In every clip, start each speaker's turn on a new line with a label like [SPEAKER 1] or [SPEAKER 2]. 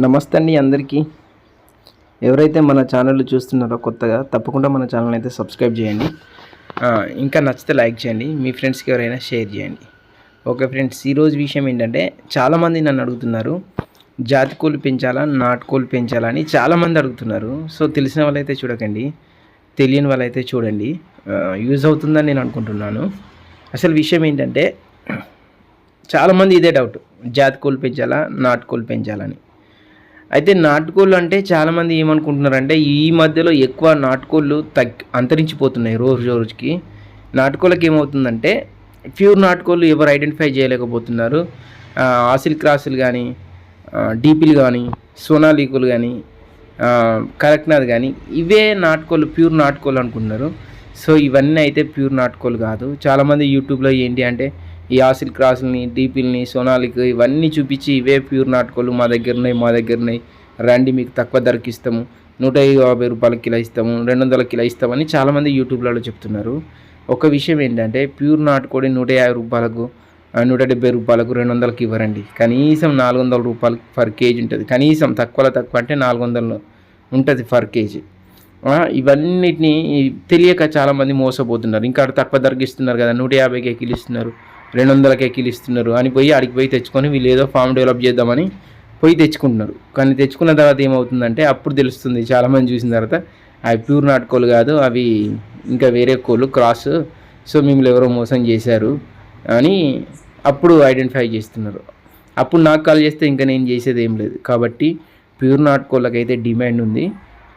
[SPEAKER 1] నమస్తే అండి అందరికీ. ఎవరైతే మన ఛానల్ చూస్తున్నారో కొత్తగా తప్పకుండా మన ఛానల్ అయితే సబ్స్క్రైబ్ చేయండి. ఇంకా నచ్చితే లైక్ చేయండి. మీ ఫ్రెండ్స్కి ఎవరైనా షేర్ చేయండి. ఓకే ఫ్రెండ్స్ ఈరోజు విషయం ఏంటంటే చాలామంది నన్ను అడుగుతున్నారు జాతి కోళ్ళు పెంచాలా? నాటుకోళ్ళు పెంచాలా? అని చాలామంది అడుగుతున్నారు. సో తెలిసిన వాళ్ళైతే చూడకండి. తెలియని వాళ్ళైతే చూడండి. యూజ్ అవుతుందని నేను అనుకుంటున్నాను. అసలు విషయం ఏంటంటే చాలామంది ఇదే డౌట్ జాతి కోళ్ళు పెంచాలా? నాటుకోళ్ళు పెంచాలని అయితే నాటుకోళ్ళు అంటే చాలామంది ఏమనుకుంటున్నారంటే ఈ మధ్యలో ఎక్కువ నాటుకోళ్ళు తగ్గి అంతరించిపోతున్నాయి రోజు రోజుకి. నాటుకోళ్ళకి ఏమవుతుందంటే ప్యూర్ నాటుకోళ్ళు ఎవరు ఐడెంటిఫై చేయలేకపోతున్నారు. ఆసిల్ క్రాసులు కానీ డీపీలు కానీ సోనాలీకులు కానీ కరక్నాథ్ కానీ ఇవే నాటుకోళ్ళు ప్యూర్ నాటుకోళ్ళు అనుకుంటున్నారు. సో ఇవన్నీ అయితే ప్యూర్ నాటుకోళ్ళు కాదు. చాలామంది యూట్యూబ్లో ఏంటి అంటే ఈ ఆసిల్ క్రాసుల్ని డీపీల్ని సోనాలిక్ ఇవన్నీ చూపించి ఇవే ప్యూర్ నాటకాలు మా దగ్గర ఉన్నాయి మా దగ్గర ఉన్నాయి రండి మీకు తక్కువ ధరకి ఇస్తాము. నూట యాభై రూపాయలకి కిలో ఇస్తాము. రెండు వందల కిలో ఇస్తామని చాలామంది యూట్యూబ్లలో చెప్తున్నారు. ఒక విషయం ఏంటంటే ప్యూర్ నాటుకోడి నూట యాభై రూపాయలకు నూట డెబ్బై రూపాయలకు రెండు వందలకి ఇవ్వరండి. కనీసం నాలుగు వందల రూపాయలు పర్ కేజీ ఉంటుంది. కనీసం తక్కువలో తక్కువ అంటే నాలుగు వందలు ఉంటుంది పర్ కేజీ. ఇవన్నిటిని తెలియక చాలామంది మోసపోతున్నారు. ఇంకా తక్కువ ధరకి ఇస్తున్నారు కదా నూట యాభైకి కిలు ఇస్తున్నారు. రెండు వందలకి ఎక్కిలు ఇస్తున్నారు. అని పోయి ఆడికి పోయి తెచ్చుకొని వీళ్ళు ఏదో ఫామ్ డెవలప్ చేద్దామని పోయి తెచ్చుకుంటున్నారు కానీ తెచ్చుకున్న తర్వాత ఏమవుతుందంటే అప్పుడు తెలుస్తుంది చాలామంది చూసిన తర్వాత అవి ప్యూర్ నాటుకోలు కాదు అవి ఇంకా వేరే కోళ్ళు క్రాస్. సో మిమ్మల్ని ఎవరో మోసం చేశారు అని అప్పుడు ఐడెంటిఫై చేస్తున్నారు. అప్పుడు నాకు కాల్ చేస్తే ఇంకా నేను చేసేది ఏం లేదు. కాబట్టి ప్యూర్ నాటుకోళ్ళకైతే డిమాండ్ ఉంది.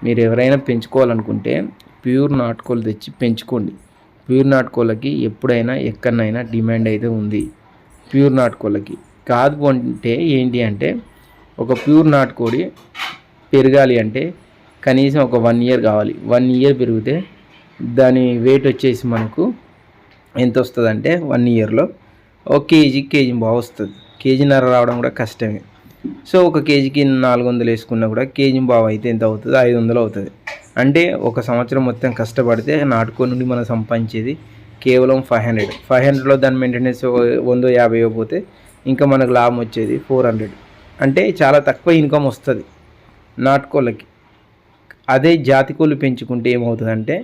[SPEAKER 1] మీరు ఎవరైనా పెంచుకోవాలనుకుంటే ప్యూర్ నాటుకోళ్ళు తెచ్చి పెంచుకోండి. ప్యూర్ నాటుకోళ్ళకి ఎప్పుడైనా ఎక్కడైనా డిమాండ్ అయితే ఉంది. ప్యూర్ నాటుకోళ్ళకి కాదు అంటే ఏంటి అంటే ఒక ప్యూర్ నాటుకోడి పెరగాలి అంటే కనీసం ఒక వన్ ఇయర్ కావాలి. వన్ ఇయర్ పెరిగితే దాని వెయిట్ వచ్చేసి మనకు ఎంత వస్తుంది అంటే వన్ ఇయర్లో ఒక కేజీ కేజీ బాగా వస్తుంది. కేజీన్నర రావడం కూడా కష్టమే. సో ఒక కేజీకి నాలుగు వందలు వేసుకున్నా కూడా కేజీ బావ అయితే ఎంత అవుతుంది ఐదు వందలు అవుతుంది. అంటే ఒక సంవత్సరం మొత్తం కష్టపడితే నాటుకో నుండి మనం సంపాదించేది కేవలం ఫైవ్ హండ్రెడ్. ఫైవ్ హండ్రెడ్లో దాని మెయింటెనెన్స్ వందో యాభై పోతే ఇంకా మనకు లాభం వచ్చేది ఫోర్ హండ్రెడ్. అంటే చాలా తక్కువ ఇన్కమ్ వస్తుంది నాటుకోళ్ళకి. అదే జాతి కోళ్ళు పెంచుకుంటే ఏమవుతుందంటే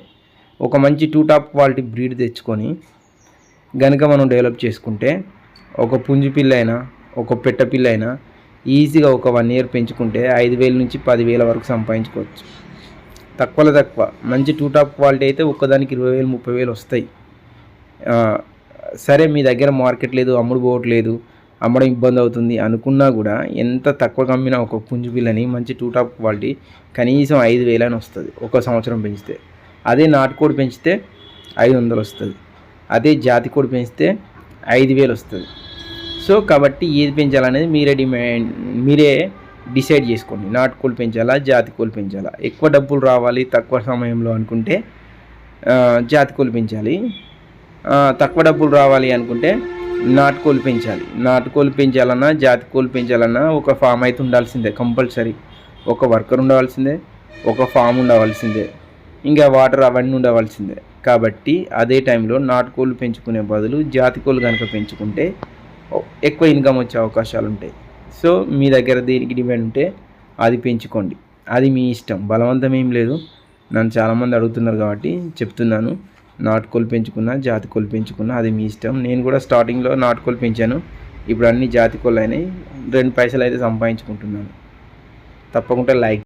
[SPEAKER 1] ఒక మంచి టూ టాప్ క్వాలిటీ బ్రీడ్ తెచ్చుకొని గనుక మనం డెవలప్ చేసుకుంటే ఒక పుంజు పిల్ల అయినా ఒక పెట్ట పిల్ల అయినా ఈజీగా ఒక వన్ ఇయర్ పెంచుకుంటే ఐదు వేల నుంచి పదివేల వరకు సంపాదించుకోవచ్చు. తక్కువలో తక్కువ. మంచి టూ టాప్ క్వాలిటీ అయితే ఒక్కదానికి ఇరవై వేలు ముప్పై వేలు వస్తాయి. సరే మీ దగ్గర మార్కెట్ లేదు అమ్ముడు పోవట్లేదు అమ్మడం ఇబ్బంది అవుతుంది అనుకున్నా కూడా ఎంత తక్కువ అమ్మినా ఒక పుంజు బిల్లని మంచి టూ టాప్ క్వాలిటీ కనీసం ఐదు వేలని వస్తుంది ఒక సంవత్సరం పెంచితే. అదే నాటుకోడి పెంచితే ఐదు వందలు వస్తుంది. అదే జాతి కోడి పెంచితే ఐదు వేలు వస్తుంది. సో కాబట్టి ఏది పెంచాలనేది మీరే డిమాండ్ మీరే డిసైడ్ చేసుకోండి. నాటుకోళ్ళు పెంచాలా జాతి కోలు పెంచాలా? ఎక్కువ డబ్బులు రావాలి తక్కువ సమయంలో అనుకుంటే జాతి కోలు పెంచాలి. తక్కువ డబ్బులు రావాలి అనుకుంటే నాటుకోళ్ళు పెంచాలి. నాటుకోళ్ళు పెంచాలన్నా జాతి కోలు పెంచాలన్నా ఒక ఫామ్ అయితే ఉండాల్సిందే కంపల్సరీ. ఒక వర్కర్ ఉండవలసిందే ఒక ఫామ్ ఉండవలసిందే ఇంకా వాటర్ అవన్నీ ఉండవలసిందే కాబట్టి అదే టైంలో నాటుకోళ్ళు పెంచుకునే బదులు జాతి కోళ్ళు కనుక పెంచుకుంటే ఎక్కువ ఇన్కమ్ వచ్చే అవకాశాలు ఉంటాయి. సో మీ దగ్గర దీనికి డిమాండ్ ఉంటే అది పెంచుకోండి. అది మీ ఇష్టం. బలవంతం ఏం లేదు. నన్ను చాలామంది అడుగుతున్నారు కాబట్టి చెప్తున్నాను. నాటుకోలు పెంచుకున్నా జాతి కోళ్ళు పెంచుకున్నా అది మీ ఇష్టం. నేను కూడా స్టార్టింగ్లో నాటుకోలు పెంచాను. ఇప్పుడు అన్ని జాతి కోళ్ళు అయినాయి. రెండు పైసలు అయితే సంపాదించుకుంటున్నాను. తప్పకుండా లైక్